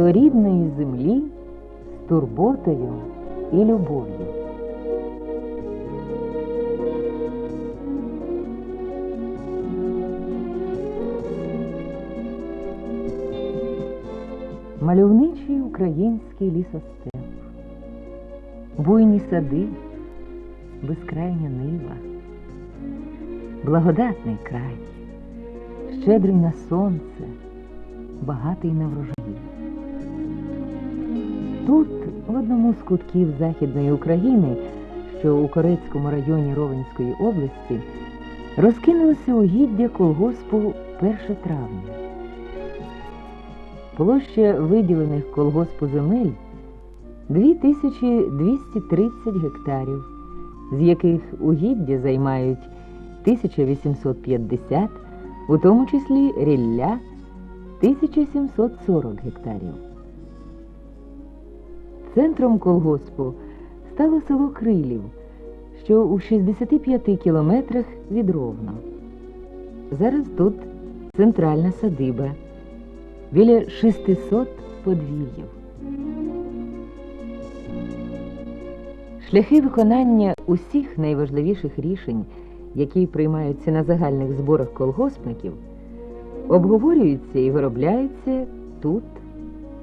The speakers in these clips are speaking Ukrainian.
до рідної землі з турботою і любов'ю. Мальовничий український лісостеп, буйні сади, безкрайня нива, благодатний край, щедрий на сонце, багатий на врожаї. Тут, в одному з кутків Західної України, що у Корецькому районі Ровенської області, розкинулося угіддя колгоспу 1 травня. Площа виділених колгоспу земель 2230 гектарів, з яких угіддя займають 1850, у тому числі рілля 1740 гектарів. Центром колгоспу стало село Крилів, що у 65 кілометрах від Ровно. Зараз тут центральна садиба біля 600 подвір'їв. Шляхи виконання усіх найважливіших рішень, які приймаються на загальних зборах колгоспників, обговорюються і виробляються тут,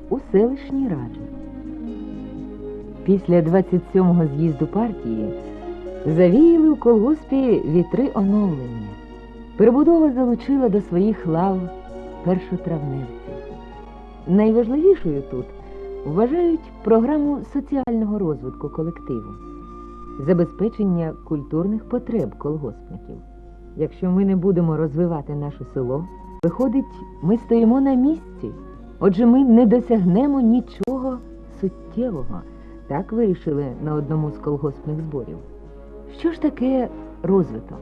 у селищній раді. Після 27-го з'їзду партії завіяли у колгоспі вітри оновлення. Перебудова залучила до своїх лав першотравневців. Найважливішою тут вважають програму соціального розвитку колективу, забезпечення культурних потреб колгоспників. Якщо ми не будемо розвивати наше село, виходить, ми стоїмо на місці, отже, ми не досягнемо нічого суттєвого. Так вирішили на одному з колгоспних зборів. Що ж таке розвиток?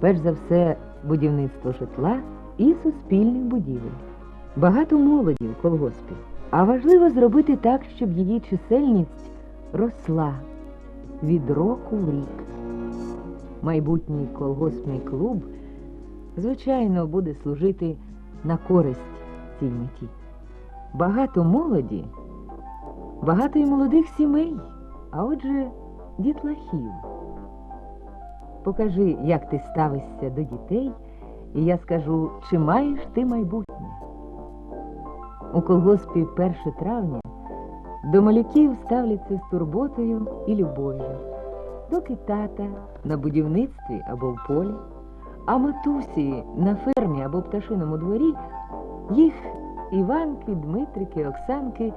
Перш за все, будівництво житла і суспільних будівель. Багато молоді в колгоспі, а важливо зробити так, щоб її чисельність росла від року в рік. Майбутній колгоспний клуб, звичайно, буде служити на користь цій меті. Багато молоді, багато і молодих сімей, а отже, дітлахів. Покажи, як ти ставишся до дітей, і я скажу, чи маєш ти майбутнє. У колгоспі 1 травня до малюків ставляться з турботою і любов'ю, доки тата на будівництві або в полі, а матусі на фермі або пташиному дворі їх Іванки, Дмитрики, Оксанки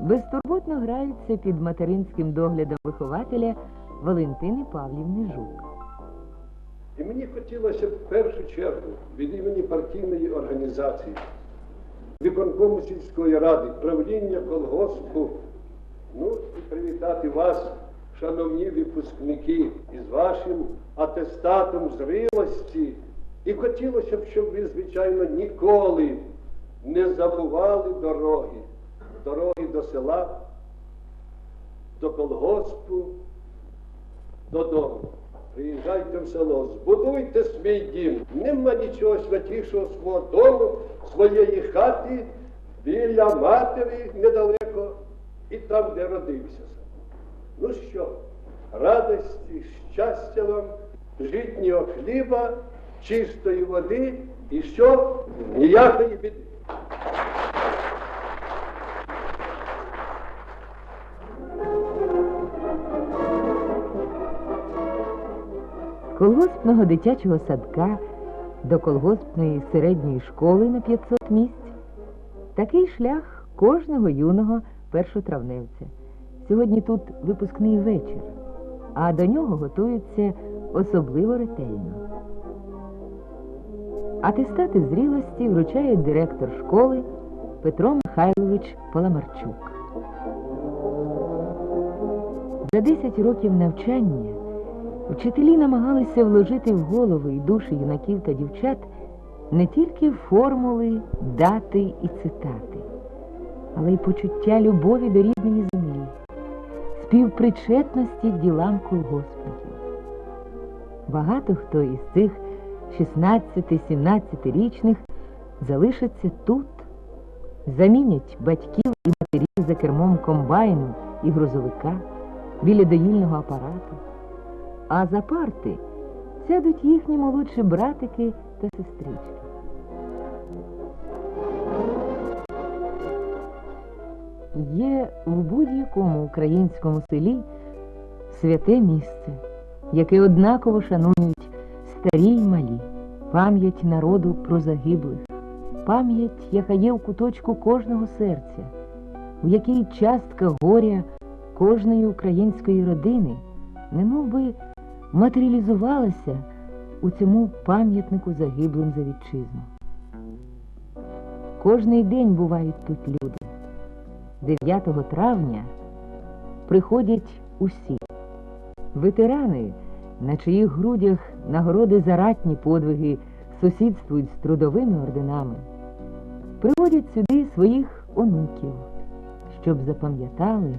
безтурботно граються під материнським доглядом вихователя Валентини Павлівни Жук. І мені хотілося в першу чергу від імені партійної організації, виконкому сільської ради, правління колгоспу, ну і привітати вас, шановні випускники, із вашим атестатом зрілості. І хотілося б, щоб ви, звичайно, ніколи не забували дороги, дороги до села, до колгоспу, додому. Приїжджайте в село, збудуйте свій дім. Нема нічого святішого свого дому, своєї хати, біля матері недалеко і там, де родився. Ну що, радості, щастя вам, житнього хліба, чистої води і що ніякої біди. Колгоспного дитячого садка до колгоспної середньої школи на 500 місць. Такий шлях кожного юного першотравневця. Сьогодні тут випускний вечір, а до нього готуються особливо ретельно. Атестати зрілості вручає директор школи Петро Михайлович Паламарчук. За 10 років навчання вчителі намагалися вложити в голови і душі юнаків та дівчат не тільки формули, дати і цитати, але й почуття любові до рідної землі, співпричетності ділам колгоспників. Багато хто із цих 16-17 річних залишаться тут, замінять батьків і матерів за кермом комбайну і грузовика, біля доїльного апарату. А за парти сядуть їхні молодші братики та сестрички. Є в будь-якому українському селі святе місце, яке однаково шанують старі й малі, пам'ять народу про загиблих, пам'ять, яка є в куточку кожного серця, в якій частка горя кожної української родини, немов би матеріалізувалася у цьому пам'ятнику загиблим за вітчизну. Кожний день бувають тут люди. 9 травня приходять усі ветерани, на чиїх грудях нагороди за ратні подвиги сусідствують з трудовими орденами, приводять сюди своїх онуків, щоб запам'ятали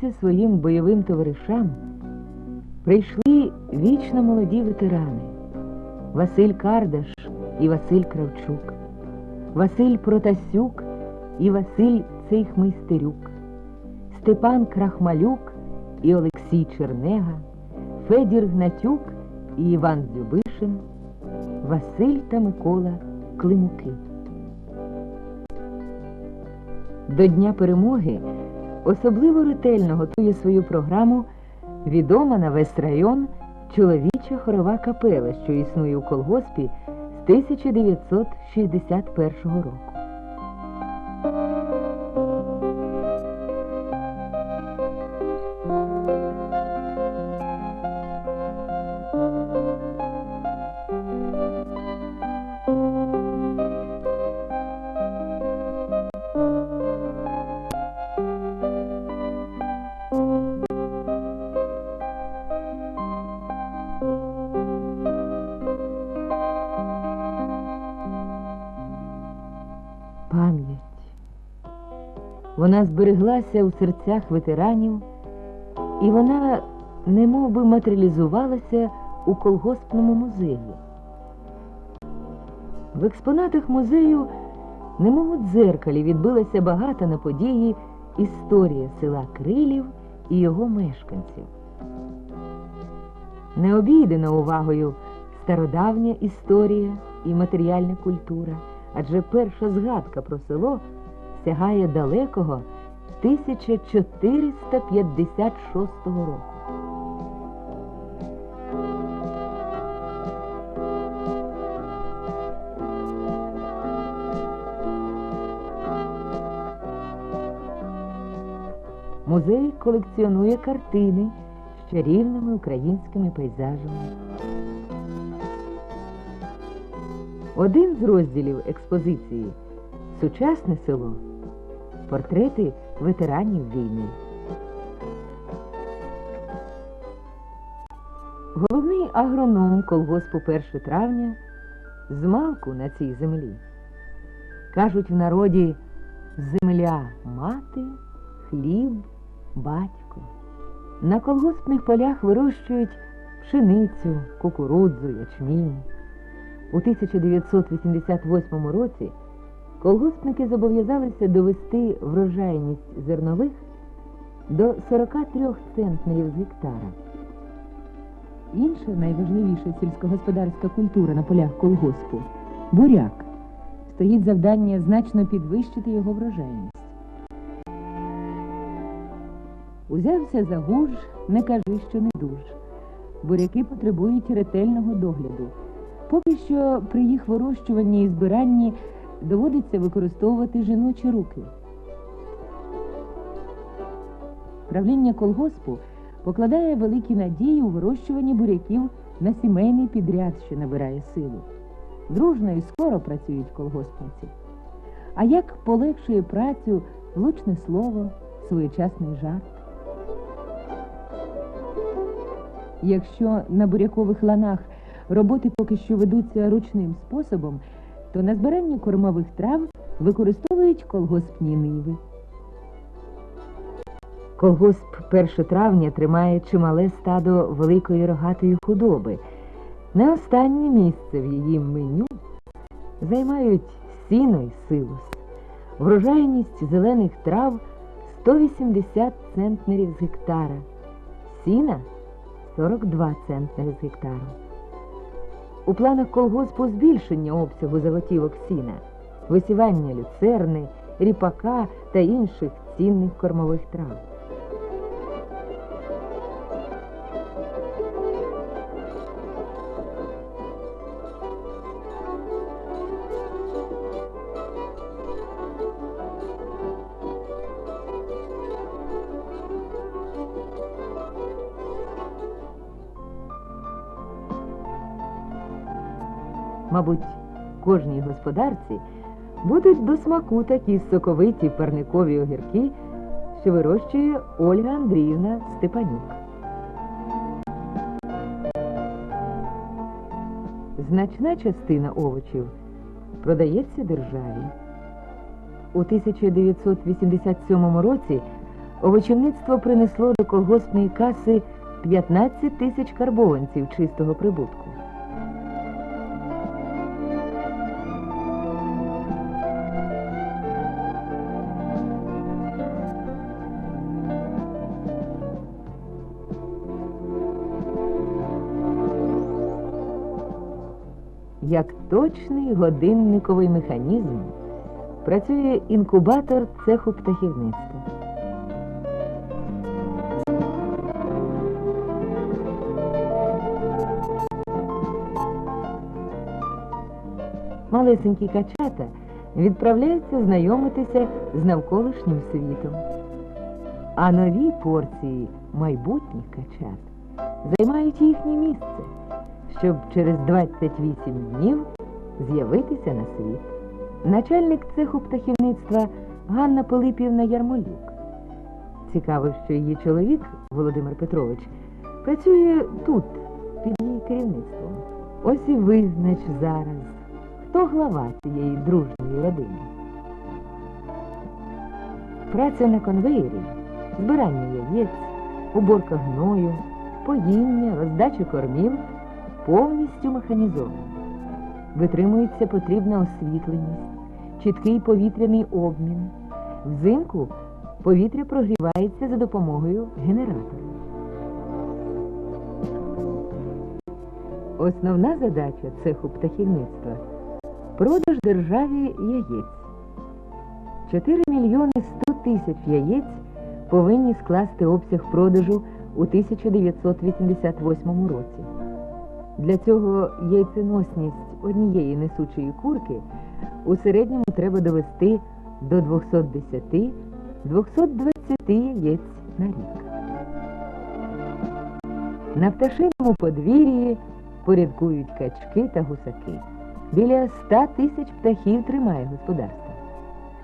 Поклонитися своїм бойовим товаришам прийшли вічно молоді ветерани Василь Кардаш і Василь Кравчук, Василь Протасюк і Василь Цейхмейстерюк, Степан Крахмалюк і Олексій Чернега, Федір Гнатюк і Іван Дзюбишин, Василь та Микола Климуки. До Дня перемоги особливо ретельно готує свою програму відома на весь район чоловіча хорова капела, що існує у колгоспі з 1961 року. Вона збереглася у серцях ветеранів, і вона немов би матеріалізувалася у колгоспному музеї. В експонатах музею, немов у дзеркалі, відбилася багата на події історія села Крилів і його мешканців. Не обійдена увагою стародавня історія і матеріальна культура, адже перша згадка про село сягає далекого 1456 року. Музей колекціонує картини з чарівними українськими пейзажами. Один з розділів експозиції Сучасне село портрети ветеранів війни. Головний агроном колгоспу 1 травня змалку на цій землі. Кажуть в народі земля мати, хліб, батько. На колгоспних полях вирощують пшеницю, кукурудзу, ячмінь. У 1988 році колгоспники зобов'язалися довести врожайність зернових до 43 центнерів з гектара. Інша найважливіша сільськогосподарська культура на полях колгоспу буряк. Стоїть завдання значно підвищити його врожайність. Узявся за гуж, не кажи, що не дуж. Буряки потребують ретельного догляду. Поки що при їх вирощуванні і збиранні доводиться використовувати жіночі руки. Правління колгоспу покладає великі надії у вирощуванні буряків на сімейний підряд, що набирає силу. Дружно і скоро працюють колгоспниці. А як полегшує працю влучне слово, своєчасний жарт? Якщо на бурякових ланах роботи поки що ведуться ручним способом, то на збирання кормових трав використовують колгоспні ниви. Колгосп 1 травня тримає чимале стадо великої рогатої худоби. Не останнє місце в її меню займають сіно й силос. Врожайність зелених трав 180 центнерів з гектара, сіна 42 центнери з гектару. У планах колгоспу збільшення обсягу заготівок сіна, висівання люцерни, ріпака та інших цінних кормових трав. Мабуть, кожній господарці будуть до смаку такі соковиті парникові огірки, що вирощує Ольга Андріївна Степанюк. Значна частина овочів продається державі. У 1987 році овочівництво принесло до колгоспної каси 15 тисяч карбованців чистого прибутку. Як точний годинниковий механізм працює інкубатор цеху птахівництва. Малесенькі качата відправляються знайомитися з навколишнім світом. А нові порції майбутніх качат займають їхнє місце щоб через 28 днів з'явитися на світ. Начальник цеху птахівництва Ганна Пилипівна Ярмолюк. Цікаво, що її чоловік Володимир Петрович працює тут, під її керівництвом. Ось і визнач зараз, хто глава цієї дружньої родини. Праця на конвеєрі, збирання яєць, уборка гною, поїння, роздача кормів повністю механізовано. Витримується потрібна освітленість, чіткий повітряний обмін. Взимку повітря прогрівається за допомогою генератора. Основна задача цеху птахівництва продаж державі яєць. 4 мільйони 100 тисяч яєць повинні скласти обсяг продажу у 1988 році. Для цього яйценосність однієї несучої курки у середньому треба довести до 210-220 яєць на рік. На пташиному подвір'ї порядкують качки та гусаки. Біля 100 тисяч птахів тримає господарство.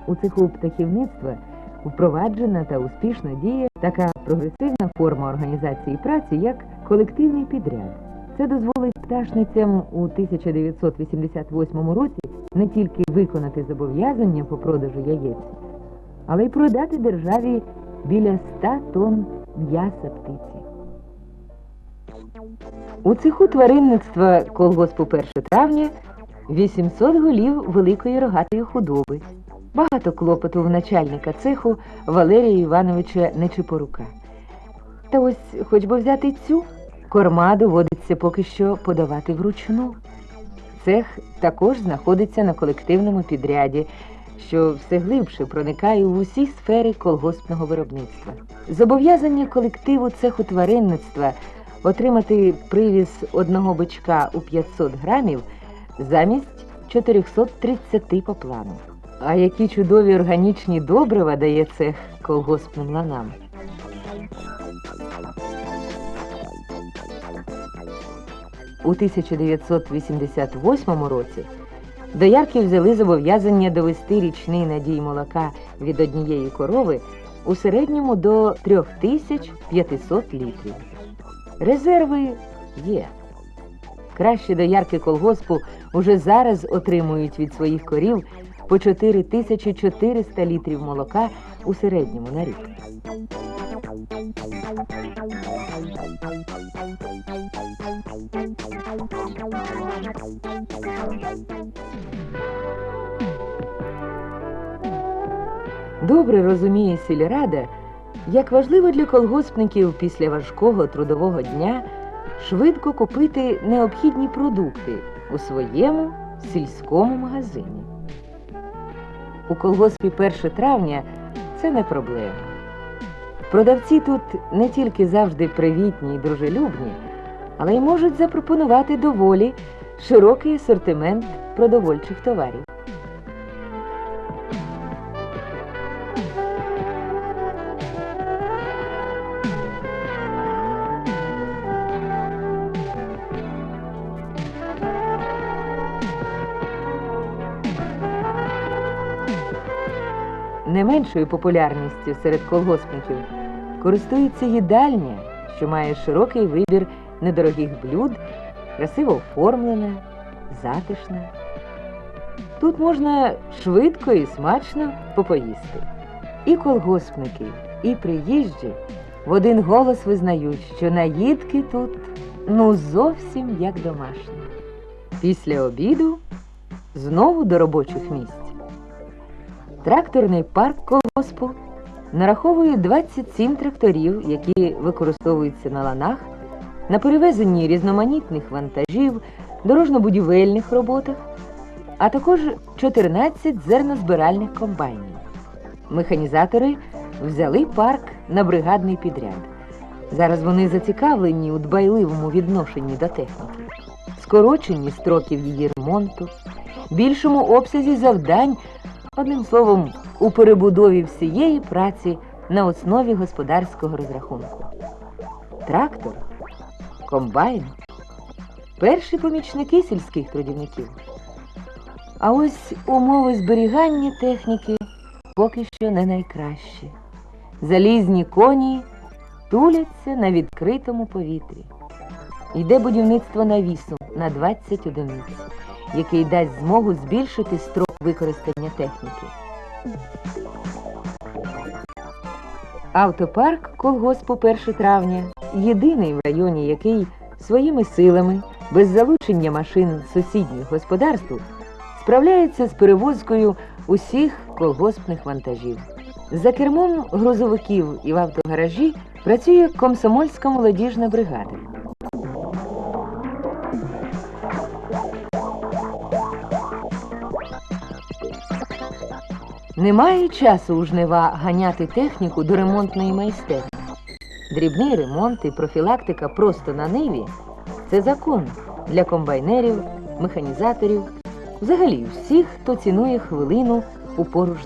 У цеху птахівництва впроваджена та успішно діє така прогресивна форма організації праці, як колективний підряд. Це дозволить пташницям у 1988 році не тільки виконати зобов'язання по продажу яєць, але й продати державі біля 100 тонн м'яса птиці. У цеху тваринництва колгоспу 1 травня 800 голів великої рогатої худоби. Багато клопоту в начальника цеху Валерія Івановича Нечипорука. Та ось хоч би взяти цю. Корма доводиться поки що подавати вручну. Цех також знаходиться на колективному підряді, що все глибше проникає в усі сфери колгоспного виробництва. Зобов'язання колективу цеху тваринництва отримати привіз одного бичка у 500 грамів замість 430 по плану. А які чудові органічні добрива дає цех колгоспним ланам. У 1988 році доярки взяли зобов'язання довести річний надій молока від однієї корови у середньому до 3500 літрів. Резерви є. Кращі доярки колгоспу уже зараз отримують від своїх корів по 4400 літрів молока у середньому на рік. Добре розуміє сільрада, як важливо для колгоспників після важкого трудового дня швидко купити необхідні продукти у своєму сільському магазині. У колгоспі 1 травня це не проблема. Продавці тут не тільки завжди привітні і дружелюбні, але й можуть запропонувати доволі широкий асортимент продовольчих товарів. Не меншою популярністю серед колгоспників користується їдальня, що має широкий вибір недорогих блюд, красиво оформлена, затишна. Тут можна швидко і смачно попоїсти. І колгоспники, і приїжджі в один голос визнають, що наїдки тут ну зовсім як домашні. Після обіду знову до робочих місць. Тракторний парк колгоспу нараховує 27 тракторів, які використовуються на ланах, на перевезенні різноманітних вантажів, дорожньо-будівельних роботах, а також 14 зернозбиральних комбайнів. Механізатори взяли парк на бригадний підряд. Зараз вони зацікавлені у дбайливому відношенні до техніки, скороченні строків її ремонту, більшому обсязі завдань Одним словом, у перебудові всієї праці на основі господарського розрахунку. Трактор, комбайн, перші помічники сільських трудівників. А ось умови зберігання техніки поки що не найкращі. Залізні коні туляться на відкритому повітрі. Йде будівництво навісу на 20 одиниць, який дасть змогу збільшити строк використання техніки. Автопарк колгоспу 1 травня єдиний в районі, який своїми силами, без залучення машин сусідніх господарств, справляється з перевозкою усіх колгоспних вантажів. За кермом грузовиків і в автогаражі працює комсомольська молодіжна бригада. Немає часу у жнива ганяти техніку до ремонтної майстерні. Дрібний ремонт і профілактика просто на ниві це закон для комбайнерів, механізаторів, взагалі всіх, хто цінує хвилину у пору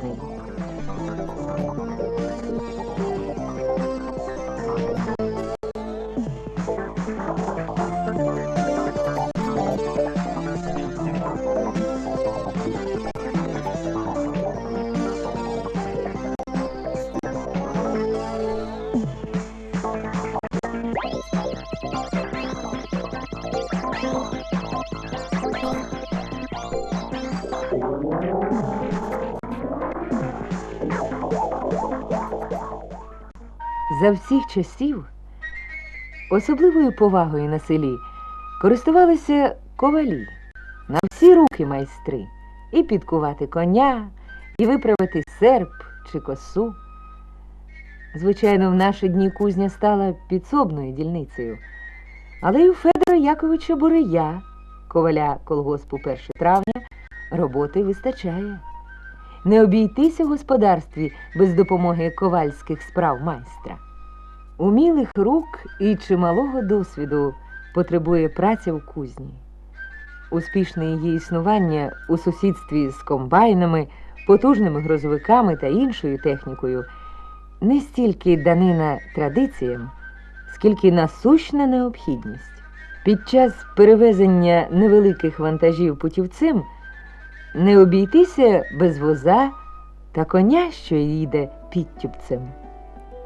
За всіх часів особливою повагою на селі користувалися ковалі на всі руки майстри і підкувати коня, і виправити серп чи косу. Звичайно, в наші дні кузня стала підсобною дільницею, але й у Федора Яковича Бурия, коваля колгоспу 1 травня, роботи вистачає. Не обійтися в господарстві без допомоги ковальських справ майстра. Умілих рук і чималого досвіду потребує праця в кузні. Успішне її існування у сусідстві з комбайнами, потужними грузовиками та іншою технікою не стільки данина традиціям, скільки насущна необхідність. Під час перевезення невеликих вантажів путівцем не обійтися без воза та коня, що їде підтюбцем.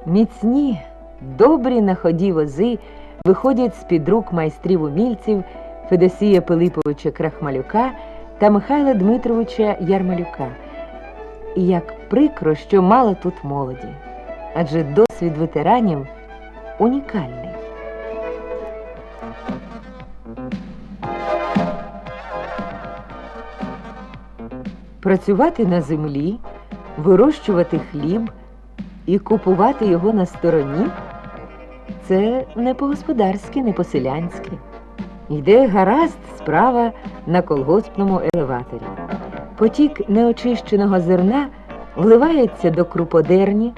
Міцні, добрі на ході вози виходять з-під рук майстрів умільців Федосія Пилиповича Крахмалюка та Михайла Дмитровича Ярмалюка. І як прикро, що мало тут молоді, адже досвід ветеранів унікальний. Працювати на землі, вирощувати хліб і купувати його на стороні це не по-господарськи, не по-селянськи. Йде гаразд справа на колгоспному елеваторі. Потік неочищеного зерна вливається до круподерні,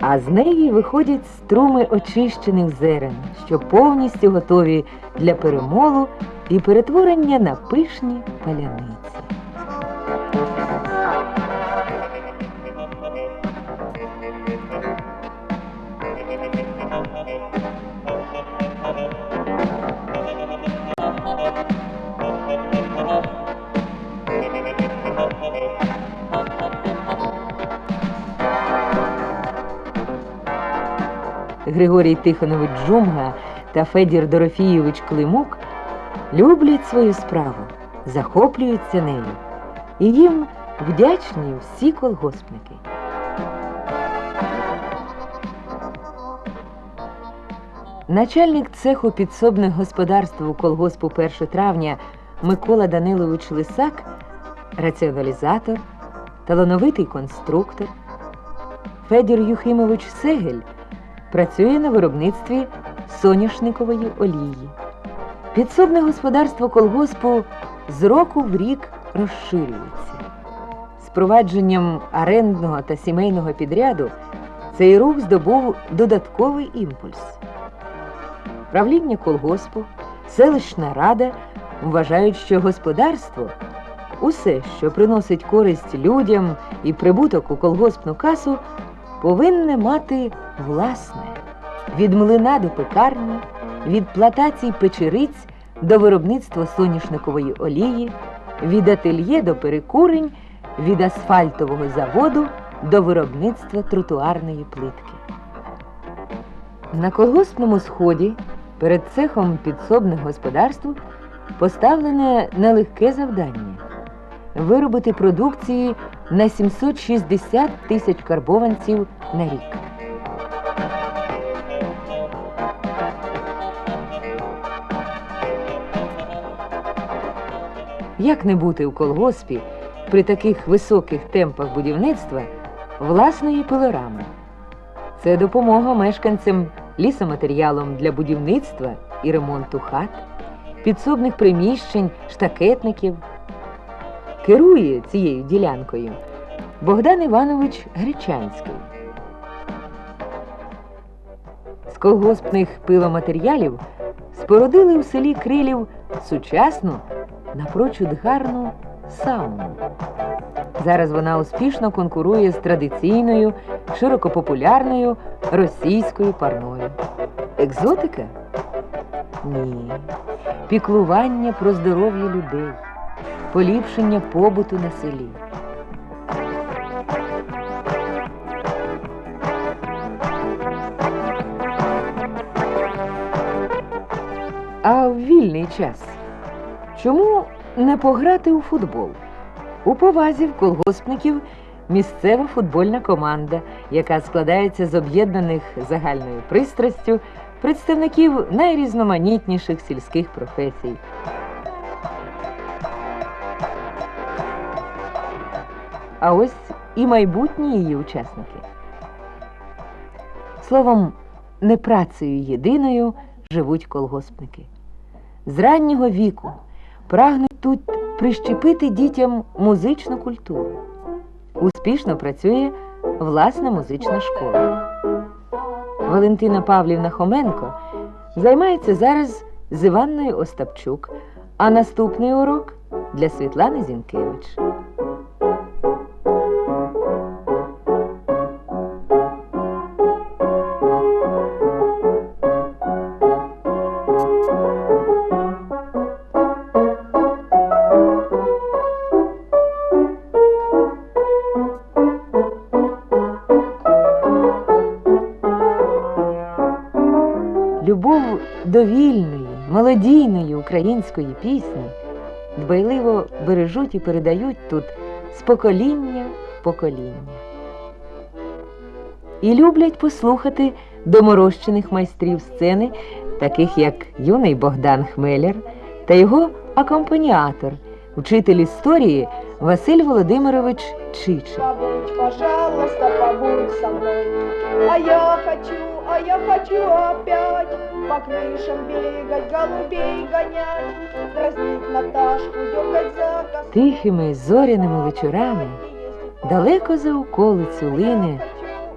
а з неї виходять струми очищених зерен, що повністю готові для перемолу і перетворення на пишні паляниці. Григорій Тихонович Джумга та Федір Дорофійович Климук люблять свою справу, захоплюються нею, і їм вдячні всі колгоспники. Начальник цеху підсобних господарств у колгоспу 1 травня Микола Данилович Лисак раціоналізатор, талановитий конструктор. Федір Юхимович Сегель працює на виробництві соняшникової олії. Підсобне господарство колгоспу з року в рік розширюється. З провадженням орендного та сімейного підряду цей рух здобув додатковий імпульс. Правління колгоспу, селищна рада вважають, що господарство усе, що приносить користь людям і прибуток у колгоспну касу, повинне мати власне від млина до пекарні, від плантацій печериць до виробництва соняшникової олії, від ательє до перекурень, від асфальтового заводу до виробництва тротуарної плитки. На колгоспному сході перед цехом підсобних господарств поставлене нелегке завдання виробити продукції на 760 тисяч карбованців на рік. Як не бути у колгоспі при таких високих темпах будівництва власної пилорами? Це допомога мешканцям лісоматеріалом для будівництва і ремонту хат, підсобних приміщень, штакетників. Керує цією ділянкою Богдан Іванович Гречанський. З колгоспних пиломатеріалів спорудили у селі Крилів сучасну, напрочуд гарну сауну. Зараз вона успішно конкурує з традиційною, широкопопулярною російською парною. Екзотика? Ні. Піклування про здоров'я людей, поліпшення побуту на селі. А в вільний час чому не пограти у футбол? У повазі в колгоспників місцева футбольна команда, яка складається з об'єднаних загальною пристрастю представників найрізноманітніших сільських професій. А ось і майбутні її учасники. Словом, не працею єдиною живуть колгоспники. З раннього віку прагнуть тут прищепити дітям музичну культуру. Успішно працює власна музична школа. Валентина Павлівна Хоменко займається зараз з Іванною Остапчук, а наступний урок для Світлани Зінкевич. Вільної, молодійної української пісні дбайливо бережуть і передають тут з покоління в покоління. І люблять послухати доморощених майстрів сцени, таких як юний Богдан Хмеляр та його акомпаніатор, вчитель історії Василь Володимирович Чича. Пожалуйста, побудь со мной. А я хочу, а я хочу опять по крышам бегать, голубей гонять, дразнить Наташку, дергать за косу. Тихими зоряними вечорами далеко за околицю лине,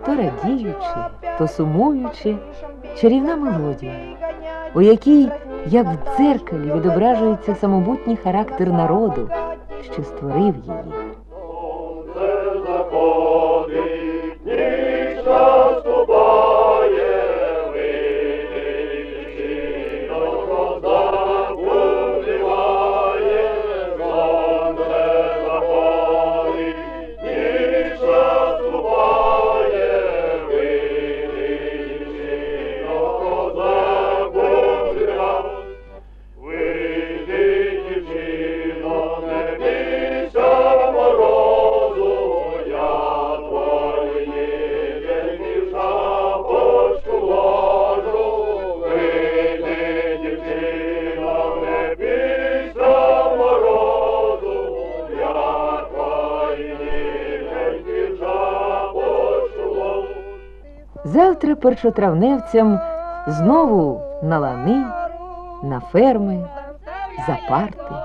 то радіючи, то сумуючи, чарівна мелодія, у якій, як в дзеркалі, відображується самобутній характер народу, що створив її. Першотравневцям знову на лани, на ферми, за парти.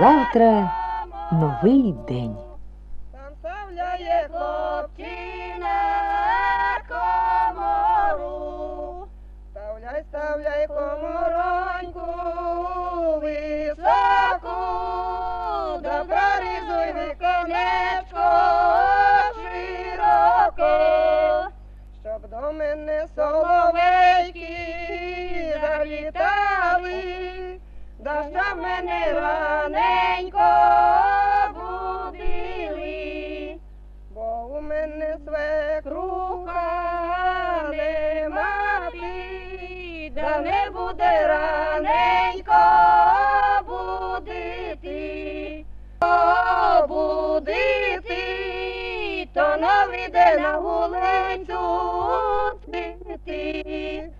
Завтра новий день. Соловейки залітали, да щоб мене раненько будили, бо у мене свекруха не мати, да не буде раненько будити, будити, то не на вулицю see